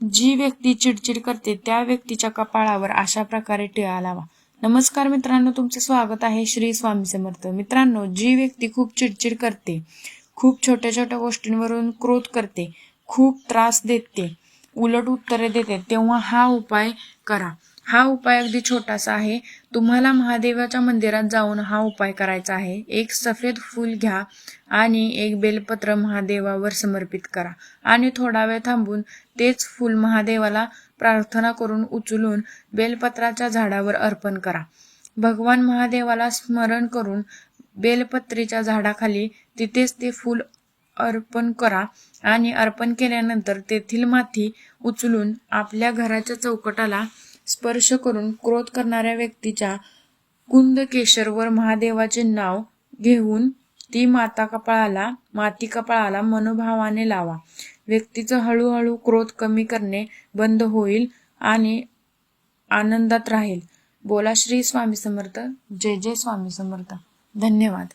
जी व्यक्ती चिडचिड करते त्या व्यक्तीच्या कपाळावर अशा प्रकारे टिळा लावा. नमस्कार मित्रांनो तुमचे स्वागत आहे श्री स्वामी समर्थ. मित्रांनो जी व्यक्ती खूप चिडचिड करते खूप छोट्या छोट्या गोष्टींवरून क्रोध करते खूप त्रास देते उलट उत्तरे देते तेव्हा हा उपाय करा. हा उपाय अगदी छोटासा आहे. तुम्हाला महादेवाच्या मंदिरात जाऊन हा उपाय करायचा आहे. एक सफेद फूल घ्या आणि एक बेलपत्र महादेवावर समर्पित करा. आणि थोडा वेळ थांबून तेच फूल महादेवाला प्रार्थना करून उचलून बेलपत्राच्या झाडावर अर्पण करा. भगवान महादेवाला स्मरण करून बेलपत्रीच्या झाडाखाली तिथेच ते फूल अर्पण करा आणि अर्पण केल्यानंतर तेथील माती उचलून आपल्या घराच्या चौकटाला स्पर्श करून क्रोध करणाऱ्या व्यक्तीच्या कुंद केशरवर महादेवाचे नाव घेऊन ती माता कपाळाला माती कपाळाला मनोभावाने लावा. व्यक्तीचं हळूहळू क्रोध कमी करणे बंद होईल आणि आनंदात राहील. बोला श्री स्वामी समर्थ. जय जय स्वामी समर्थ. धन्यवाद.